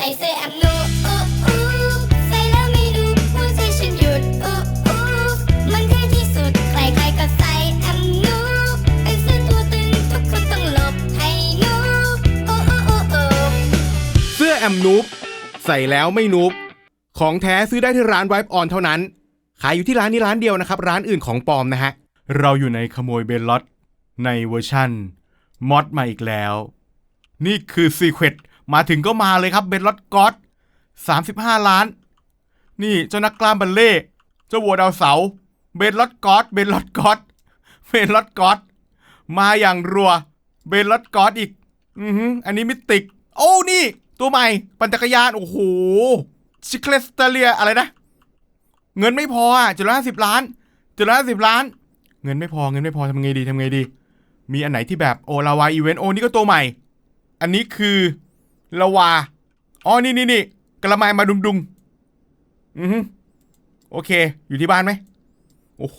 ส่เสื้อแอมนูอู้อู้ใส่แล้วไม่ดูพูดให้ฉันหยุดอู้อู้มันเท่ที่สุด ใครๆก็ใส่แอมนูเป็นเสื้อตัวตึงทุกคนต้องหลบให้นูอู้อู้อู้อู้เสื้อแอมนูบใส่แล้วไม่นูบของแท้ซื้อได้ที่ร้านไวป์ออนเท่านั้น ขายอยู่ที่ร้านนี้ร้านเดียวนะครับ ร้านอื่นของปลอมนะฮะ เราอยู่ในขโมยเบลล็อตในเวอร์ชั่นมอดมาอีกแล้ว นี่คือซีเค t มาถึงก็มาเลยครับเบลล็อตก็อด35ล้าน นี่เจ้านักกล้ามบัลเล่เจ้าวัวดาวเสา เบลล็อตก็อดเบลล็อตก็อดเบลล็อตก็อดมาอย่างรัว เบลล็อตก็อดอีก อือหืออันนี้มิติก โอ้นี่ ตัวใหม่ ปั่นจักรยาน โอ้โหชิคเลสเตเลียอะไรนะ เงินไม่พออะเจ็ดร้อยห้าสิบล้านเจ็ดร้อยห้าสิบล้าน เงินไม่พอเงินไม่พอทำไงดีทำไงดี มีอันไหนที่แบบโอลาวาอีเวนต์โอ้นี่ก็ตัวใหม่ อันนี้คือ ลาวาอ๋อนี่นี่นี่กระมามาดุงดุงอือฮึโอเค อยู่ที่บ้านไหมโอ้โห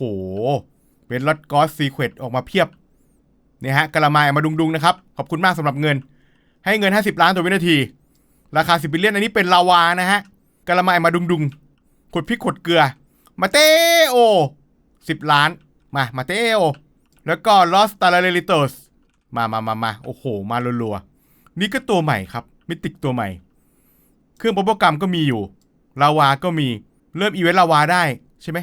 เป็นรถกอสซีเควตออกมาเพียบเนี่ยฮะกระมามาดุงดุงนะครับ ขอบคุณมากสำหรับเงิน ให้เงิน 50 ล้านต่อวินาที ราคา 10บิลเลียนอันนี้เป็นลาวานะฮะกระมามาดุงดุงขดพริกขดเกลือ มาเตโอ 10 ล้าน มา มาเตโอ แล้วก็ลอสตาลาเรลิโตสมามามามาโอ้โห มารัวๆนี่ก็ตัวใหม่ครับ มิติกตัวใหม่ เครื่องโปรโปรแกรมก็มีอยู่ลาวาก็มีเริ่มอีเวนต์ลาวาได้ใช่ไหม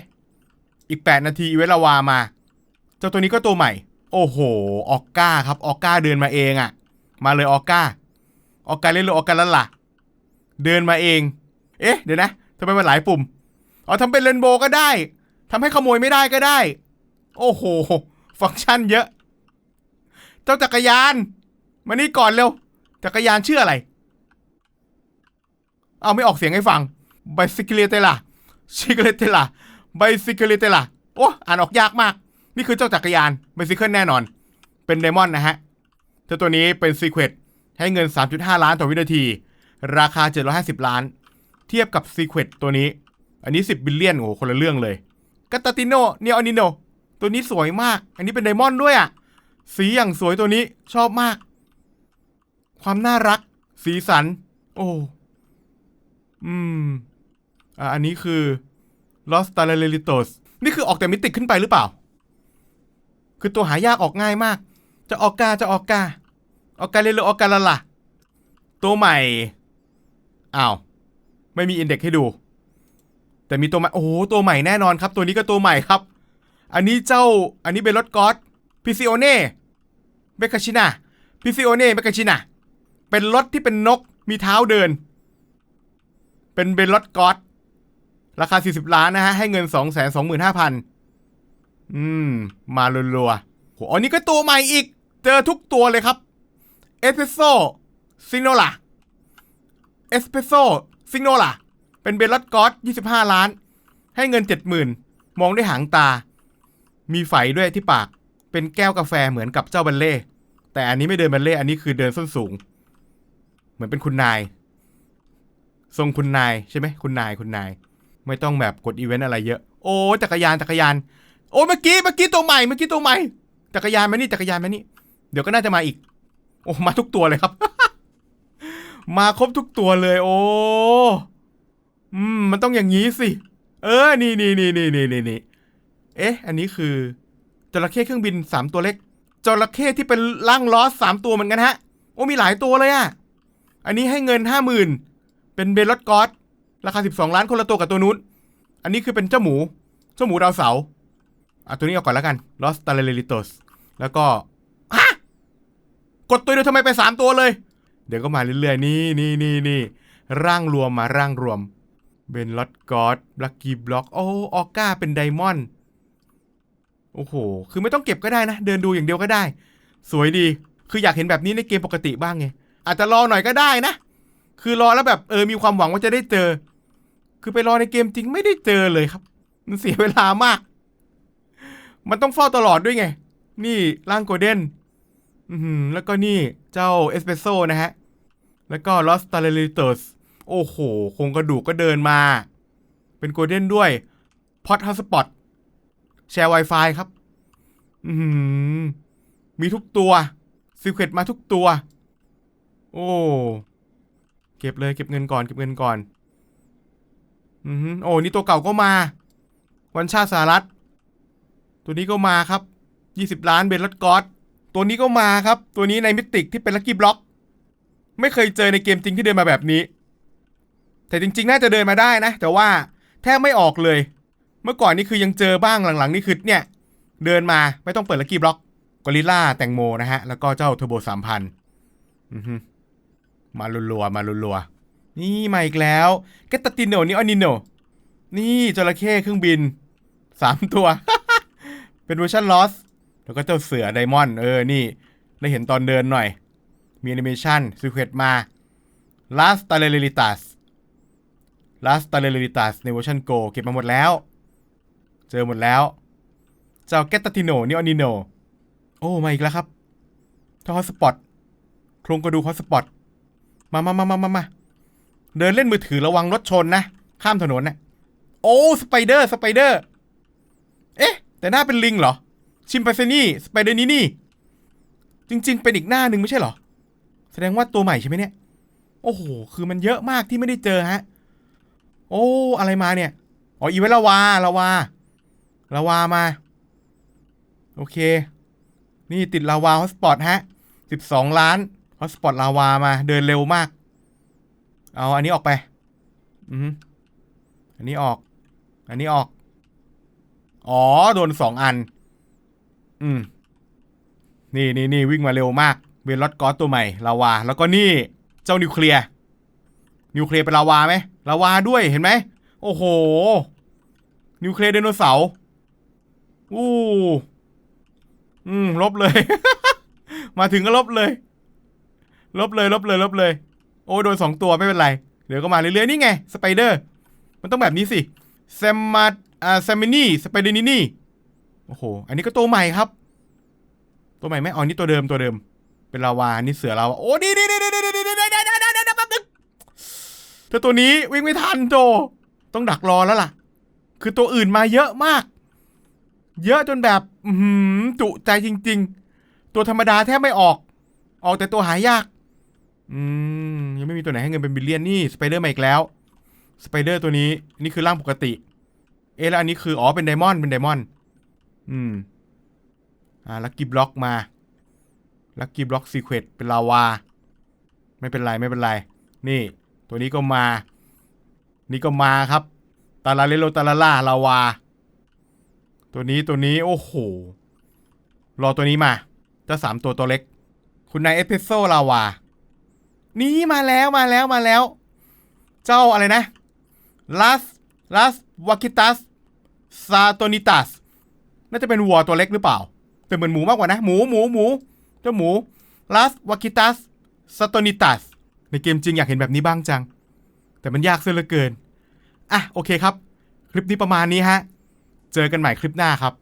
อีก 8 นาทีอีเวนต์ลาวามา เจ้าตัวนี้ก็ตัวใหม่ โอ้โห ออกก้าครับออกก้าเดินมาเองอะ่ะ มาเลยออกก้า ออกก้าเล่นเลยออกก้าแล้วล่ะ เดินมาเอง เอ๊ะ เดี๋ยวนะทำไมมันหลายปุ่มอ๋อทำเป็นเรนโบก็ได้ทำให้ขโมยไม่ได้ก็ได้ โอ้โห ฟังก์ชันเยอะ เจ้าจักรยาน มานี่ก่อนเร็ว จักรยานชื่ออะไร เอาไม่ออกเสียงให้ฟังไบซิคเลเตล่ะชิคเลเตล่ะไบซิคเลเตล่ะโอ้อ่านออกยากมาก นี่คือเจ้าจักรยานไบซิเคิลแน่นอน เป็นไดมอนด์นะฮะเจ้าตัวนี้เป็นซีเควตให้เงิน 3.5 ล้านต่อวินาที ราคา 750 ล้าน เทียบกับซีเควตตัวนี้ อันนี้ 10 บิลเลียนโอ้คนละเรื่องเลยกาตาติโนเนียอนิโนตัวนี้สวยมาก อันนี้เป็นไดมอนด์ด้วยอะ่ะ สีอย่างสวยตัวนี้ชอบมาก ความน่ารัก สีสัน โอ้ อืม อ่าอันนี้คือ Los t a l a r e l i t o s นี่คือออกแต่มิติขึ้นไปหรือเปล่า คือตัวหายากออกง่ายมาก จะออกกาจะออกกา ออกกาเลโลออกกาลาล่ะ ตัวใหม่ อ้าว ไม่มีอินเด็กให้ดู แต่มีตัวใหม่ โอ้โห ตัวใหม่แน่นอนครับ ตัวนี้ก็ตัวใหม่ครับ อันนี้เจ้า อันนี้เป็นรถกอสพิซิโอเน่เบคาชินาพิซิโอเน่เบคาชินาเป็นรถที่เป็นนก มีเท้าเดิน เป็นเบนรถกอสราคา 40 ล้านนะฮะ ให้เงิน 2 2 5 0 0 0 อืม มารัวๆโหอันนี้ก็ตัวใหม่อีก เจอทุกตัวเลยครับ เอสเปโซซิโนล่าเอสเปโซซิโนล่าเป็นเบนรถกอส25 ล้าน ให้เงิน 70,000 มองด้วยหางตา มีไฝด้วยที่ปาก เป็นแก้วกาแฟเหมือนกับเจ้าบัลเล่ แต่อันนี้ไม่เดินบัลเล่ อันนี้คือเดินส้นสูง เหมือนเป็นคุณนาย ทรงคุณนายใช่ไหมคุณนายคุณนาย ไม่ต้องแบบกดอีเวนต์อะไรเยอะ โอ้จักรยานจักรยาน โอ้เมื่อกี้เมื่อกี้ตัวใหม่เมื่อกี้ตัวใหม่จักรยานมานี่จักรยานมานี่ เดี๋ยวก็น่าจะมาอีก โอ้มาทุกตัวเลยครับ มาครบทุกตัวเลย โอ้อืมมันต้องอย่างนี้สิ เออ นี่นี่นี่นี่นี่นี่นี่เอ๊ะ อันนี้คือจระเข้เครื่องบินสามตัวเล็กจระเข้ที่เป็นร่างล้อสามตัวเหมือนกันฮะ โอ้มีหลายตัวเลยอะอันนี้ให้เงินห้าหมื่น เป็นเบลลอดกอสราคาสิบสองล้านคนละตัวกับตัวนู้น อันนี้คือเป็นเจ้าหมู เจ้าหมูดาวเสาอะตัวนี้เอาก่อนแล้วกัน Los t a l a r i t o s แล้วก็ฮะกดตัวเดียวทำไมไปสามตัวเลย เดี๋ยวก็มาเรื่อยๆ นี่นี่นี่นี่ร่างรวมมาร่างรวมเบนลอดกอดลักกี้บล็อก โอ้ออก้าเป็นไดมอนด์โอ้โห คือไม่ต้องเก็บก็ได้นะ เดินดูอย่างเดียวก็ได้ สวยดี คืออยากเห็นแบบนี้ในเกมปกติบ้างไง อาจจะรอหน่อยก็ได้นะ คือรอแล้วแบบเออมีความหวังว่าจะได้เจอ คือไปรอในเกมจริงไม่ได้เจอเลยครับ มันเสียเวลามาก มันต้องเฝ้าตลอดด้วยไง นี่ร่างโกลเด้นอือหือแล้วก็นี่เจ้าเอสเปรสโซนะฮะ แล้วก็ลอสตาเลลิเตอร์สโอ้โหโครงกระดูกก็เดินมา เป็นโกลเด้นด้วยพอดฮอสปอตแชร์ Wi-Fi ครับ อือหือมีทุกตัวซีเคตมาทุกตัว โอ้ เก็บเลยเก็บเงินก่อนเก็บเงินก่อน อือโอ้นี่ตัวเก่าก็มา วันชาติสหรัฐตัวนี้ก็มาครับ 20 ล้านเบนลัดกอสตัวนี้ก็มาครับ ตัวนี้ในมิติกที่เป็นลักกี้บล็อก ไม่เคยเจอในเกมจริงที่เดินมาแบบนี้ แต่จริง ๆ น่าจะเดินมาได้นะ แต่ว่าแทบไม่ออกเลย เมื่อก่อนนี่คือยังเจอบ้างหลังๆ นี่คือเนี่ย เดินมาไม่ต้องเปิดลักกี้บล็อกกอริลล่าแตงโมนะฮะ แล้วก็เจ้าเทอร์โบสามพันอือฮึ มาลัวๆมาลัวๆนี่มาอีกแล้วเกตติโนนี่ออนิโนนี่จระเข้เครื่องบินสามตัว เป็นเวอร์ชันลอสแล้วก็เจ้าเสือไดมอนด์เออนี่ ได้เห็นตอนเดินหน่อย มีแอนิเมชันซีเควนต์มา Last t a l e r i t a s Last t a l e r i t a s ในเวอร์ชัน Go เก็บมาหมดแล้ว เจอหมดแล้ว เจ้าเกตติโนนี่ออนิโน โอ้ มาอีกแล้วครับเจ้าฮอสปอตโครงกระดูกฮอสปอต มามามามามามาเดินเล่นมือถือระวังรถชนนะ ข้ามถนนนะ โอ้สไปเดอร์สไปเดอร์ เอ๊ะ แต่หน้าเป็นลิงเหรอ ชิมไปเซนี่สไปเดอร์นี่นี่ จริง ๆ เป็นอีกหน้าหนึ่งไม่ใช่เหรอ แสดงว่าตัวใหม่ใช่ไหมเนี่ย โอ้โห คือมันเยอะมากที่ไม่ได้เจอฮะ โอ้ อะไรมาเนี่ย อ๋ออีเวลาวาลาวาลาวามา โอเค นี่ติดลาวาฮอสปอตฮะ 12 ล้าน ฮอตสปอตลาวามาเดินเร็วมาก เอาอันนี้ออกไป อืออันนี้ออก อันนี้ออก อ๋อ โดนสองอัน อืม นี่นี่นี่วิ่งมาเร็วมาก เวนลอดกอสตัวใหม่ลาวา แล้วก็นี่เจ้านิวเคลียร์ นิวเคลียร์เป็นลาวาไหมลาวาด้วยเห็นไหม โอ้โห นิวเคลียร์ไดโนเสาร์ อู้ อืม ลบเลย มาถึงก็ลบเลย ลบเลยลบเลยลบเลย โอ้โดนสองตัวไม่เป็นไร เดี๋ยวก็มาเรื่อยๆนี่ไงสไปเดอร์ มันต้องแบบนี้สิแซมมาอ่าแซมมินี่สไปเดอร์นี่นี่โอ้โห อันนี้ก็ตัวใหม่ครับ ตัวใหม่ไหมอ๋อนี่ตัวเดิมตัวเดิม เป็นลาวานี่เสือลาวาโอ้นี่นี่นี่นี่นี่นี่นี่นี่นี่นี่แป๊บนึงเธอตัวนี้วิ่งไม่ทันโจต้องดักรอแล้วล่ะ คือตัวอื่นมาเยอะมาก เยอะจนแบบอือหือจุใจจริง ๆ ตัวธรรมดาแทบไม่ออก ออกแต่ตัวหายาก อืมยังไม่มีตัวไหนให้เงินเป็นบิลเลียนนี่สไปเดอร์มาอีกแล้วสไปเดอร์ตัวนี้นี่คือร่างปกติ เอแล้วอันนี้คืออ๋อเป็นไดมอนด์เป็นไดมอนด์อืมอ่าลักกี้บล็อกมาลักกี้บล็อกซีเควตเป็นลาวา ไม่เป็นไรไม่เป็นไร นี่ ตัวนี้ก็มา นี่ก็มาครับตาลาเลโลตาลาล่าลาวา ตัวนี้ตัวนี้โอ้โห รอตัวนี้มาเจ้าสามตัวตัวเล็ก คุณนายเอสเพรสโซลาวา นี่มาแล้วมาแล้วมาแล้ว เจ้าอะไรนะลัสลัสวากิตัสซาโตนิตัสน่าจะเป็นวัวตัวเล็กหรือเปล่า แต่เหมือนหมูมากกว่านะ หมูหมูหมูเจ้าหมูลัสวากิตัสซาโตนิตัสในเกมจริงอยากเห็นแบบนี้บ้างจัง แต่มันยากเสียเหลือเกิน อะ โอเคครับ คลิปนี้ประมาณนี้ฮะ เจอกันใหม่คลิปหน้าครับ